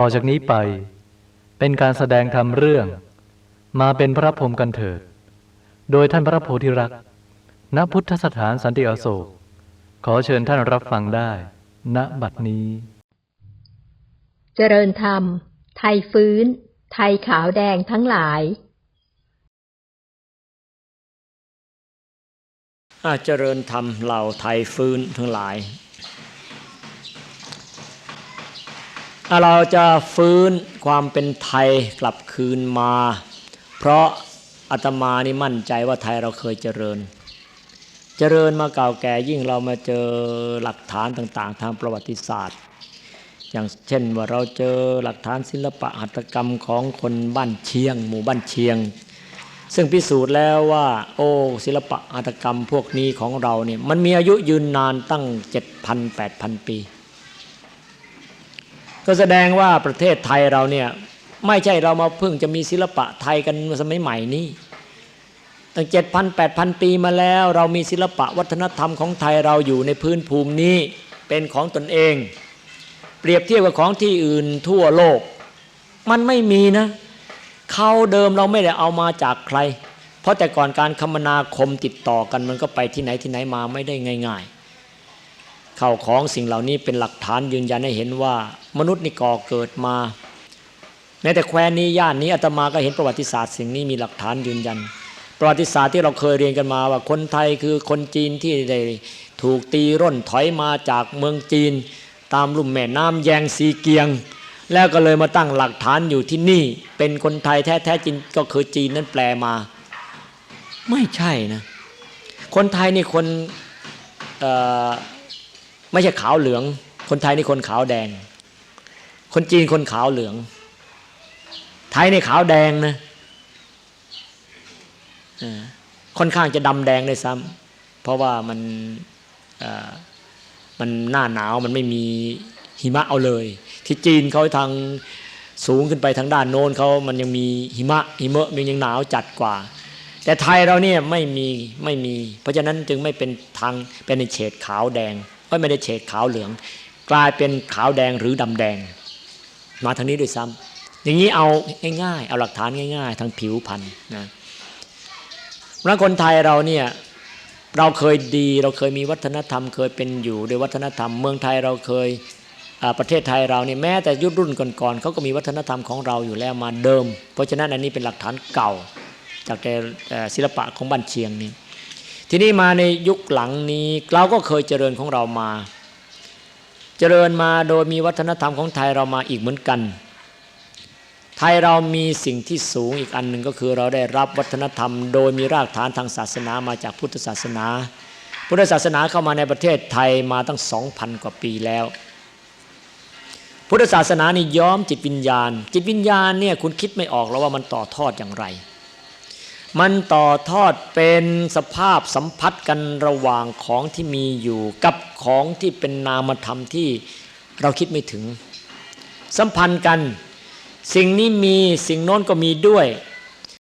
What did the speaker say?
ต่อจากนี้ไปเป็นการแสดงธรรมเรื่อง มาเป็นพระพรหมกันเถิด โดยท่านพระโพธิรักษ์ณพุทธสถานสันติอโศก ขอเชิญท่านรับฟังได้ ณบัดนี้ เจริญธรรม ไทยฟื้น ไทยขาวแดงทั้งหลาย อาเจริญธรรมเหล่าไทยฟื้นทั้งหลาย เราจะฟื้นความเป็นไทยกลับคืนมา เพราะอาตมานี่มั่นใจว่าไทยเราเคยเจริญ เจริญมาเก่าแก่ยิ่งเรามาเจอหลักฐานต่าง ๆ ทางประวัติศาสตร์ อย่างเช่นว่าเราเจอหลักฐานศิลปะหัตถกรรมของคนบ้านเชียง หมู่บ้านเชียง ซึ่งพิสูจน์แล้วว่า โอ้ศิลปะหัตถกรรมพวกนี้ของเราเนี่ยมันมีอายุยืนนานตั้ง 7,000 8,000 ปี ก็แสดงว่าประเทศไทยเราเนี่ยไม่ใช่เรามาเพิ่งจะมีศิลปะไทยกันสมัยใหม่นี้ตั้ง7,000 8,000ปีมาแล้ว เรามีศิลปะวัฒนธรรมของไทยเราอยู่ในพื้นภูมินี้เป็นของตนเอง เปรียบเทียบกับของที่อื่นทั่วโลก มันไม่มีนะเขาเดิมเราไม่ได้เอามาจากใคร เพราะแต่ก่อนการคมนาคมติดต่อกันมันก็ไปที่ไหนที่ไหนมาไม่ได้ง่าย ๆ เข้าของสิ่งเหล่านี้เป็นหลักฐานยืนยันให้เห็นว่า มนุษย์นี่ก่อเกิดมาแม้แต่แคว้นนี้ย่านนี้อาตมาก็เห็นประวัติศาสตร์สิ่งนี้มีหลักฐานยืนยัน ประวัติศาสตร์ที่เราเคยเรียนกันมาว่าคนไทยคือคนจีนที่ได้ถูกตีร่นถอยมาจากเมืองจีน ตามลุ่มแม่น้ำแยงซีเกียง แล้วก็เลยมาตั้งหลักฐานอยู่ที่นี่ เป็นคนไทยแท้แท้จริงก็คือจีนนั้นแปลมา ไม่ใช่นะ คนไทยนี่คนเอ่อ ไม่ใช่ขาวเหลือง คนไทยนี่คนขาวแดง คนจีนคนขาวเหลือง ไทยนี่ขาวแดงนะอ่อค่อนข้างจะดำแดงเลยซ้ำเพราะว่ามันอ่อมันหน้าหนาวมันไม่มีหิมะเอาเลย ที่จีนเขาทางสูงขึ้นไปทางด้านโน้นเขามันยังมีหิมะหิมะมันยังหนาวจัดกว่า แต่ไทยเราเนี่ยไม่มีไม่มี เพราะฉะนั้นจึงไม่เป็นทางเป็นในเฉดขาวแดง ก็ไม่ได้เฉดขาวเหลือง กลายเป็นขาวแดงหรือดำแดง มาทางนี้ด้วยซ้ำอย่างนี้เอาง่ายๆ เอาหลักฐานง่าย ๆ ทางผิวพรรณนะแล้วคนไทยเราเนี่ยเราเคยดีเราเคยมีวัฒนธรรม เคยเป็นอยู่ด้วยวัฒนธรรม เมืองไทยเราเคยประเทศไทยเราเนี่ยแม้แต่ยุครุ่นก่อนๆเขาก็มีวัฒนธรรมของเราอยู่แล้วมาเดิม เพราะฉะนั้นอันนี้เป็นหลักฐานเก่า จากแต่ศิลปะของบ้านเชียงนี่ ทีนี้มาในยุคหลังนี้ เราก็เคยเจริญของเรามา เจริญมาโดยมีวัฒนธรรมของไทยเรามาอีกเหมือนกัน ไทยเรามีสิ่งที่สูงอีกอันหนึ่งก็คือเราได้รับวัฒนธรรม โดยมีรากฐานทางศาสนามาจากพุทธศาสนา พุทธศาสนาเข้ามาในประเทศไทยมาตั้ง 2,000 กว่าปีแล้ว พุทธศาสนานี่ย้อมจิตวิญญาณ จิตวิญญาณเนี่ยคุณคิดไม่ออกแล้วว่ามันต่อทอดอย่างไร มันต่อทอดเป็นสภาพสัมพัทธ์กันระหว่างของที่มีอยู่ กับของที่เป็นนามธรรมที่เราคิดไม่ถึง สัมพันธ์กัน สิ่งนี้มีสิ่งโน้นก็มีด้วย